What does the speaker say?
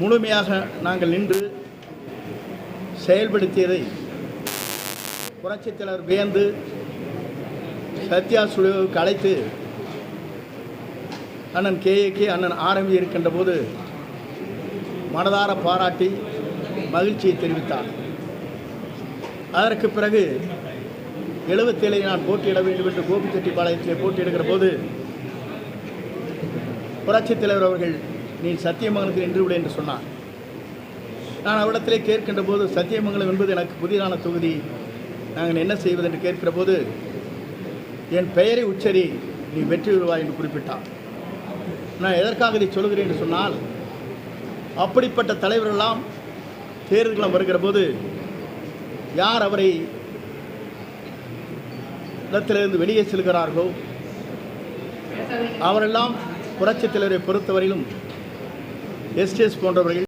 முழுமையாக நாங்கள் நின்று செயல்படுத்தியதை புரட்சித்தலைவர் வியந்து சத்யா சுழுவுக்கு அழைத்து அண்ணன் கேஏக்கு அண்ணன் ஆரம்பி இருக்கின்ற போது மனதார பாராட்டி மகிழ்ச்சியை தெரிவித்தார். அதற்கு பிறகு எழுபத்தேழை நான் போட்டியிட வேண்டும் என்று கோபிச்செட்டிப்பாளையத்திலே போட்டியிடுகிற போது புரட்சித் தலைவர் அவர்கள் நீ சத்தியமங்கனுக்கு நின்று விடு என்று சொன்னார் நான் அவரிடத்திலே கேட்கின்ற போது சத்தியமங்கலம் என்பது எனக்கு புதிதான தொகுதி. நாங்கள் என்ன செய்வது என்று கேட்கிற போது என் பெயரை உச்சரி நீ வெற்றி பெறுவாய் என்று குறிப்பிட்டான். நான் எதற்காக இதை சொல்கிறேன் என்று சொன்னால் அப்படிப்பட்ட தலைவரெல்லாம் தேர்தல்களும் வருகிற போது யார் அவரை இடத்திலிருந்து வெளியே செல்கிறார்களோ அவரெல்லாம் புரட்சித் தலைவரை பொறுத்தவரையிலும் எஸ்டிஎஸ் போன்றவர்கள்